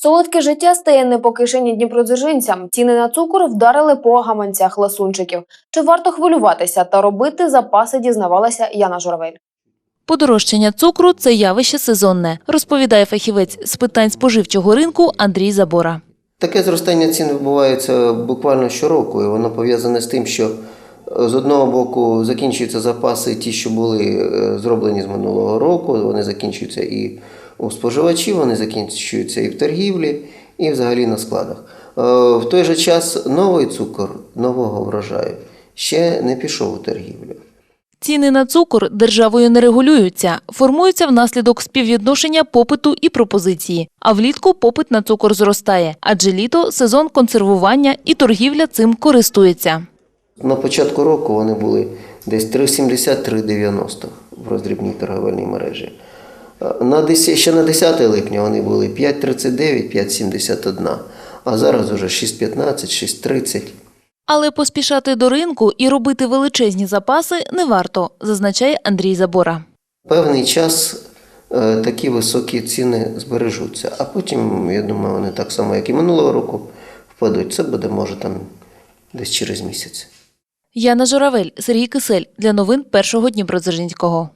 Солодке життя стає не по кишені дніпродзержинцям. Ціни на цукор вдарили по гаманцях ласунчиків. Чи варто хвилюватися та робити запаси, дізнавалася Яна Журавель. Подорожчання цукру це явище сезонне, розповідає фахівець з питань споживчого ринку Андрій Забора. Таке зростання цін відбувається буквально щороку, і воно пов'язане з тим, що е, з одного боку закінчуються запаси, ті, що були е, зроблені з минулого року, вони закінчуються і у споживачів, вони закінчуються і в торгівлі, і взагалі на складах. Е, В той же час новий цукор нового врожаю ще не пішов у торгівлю. Ціни на цукор державою не регулюються, формуються внаслідок співвідношення попиту і пропозиції. А влітку попит на цукор зростає, адже літо сезон консервування і торгівля цим користується. На початку року вони були десь 3,70-3,90 в роздрібній торговельній мережі. На 10, ще на 10 липня вони були 5,39, 5,71, а зараз уже 6,15, 6,30. Але поспішати до ринку і робити величезні запаси не варто, зазначає Андрій Забора. Певний час е, такі високі ціни збережуться, а потім, я думаю, вони так само, як і минулого року, впадуть. Це буде, може, там десь через місяць. Яна Журавель, Сергій Кисель для новин першого Дніпродзержинського.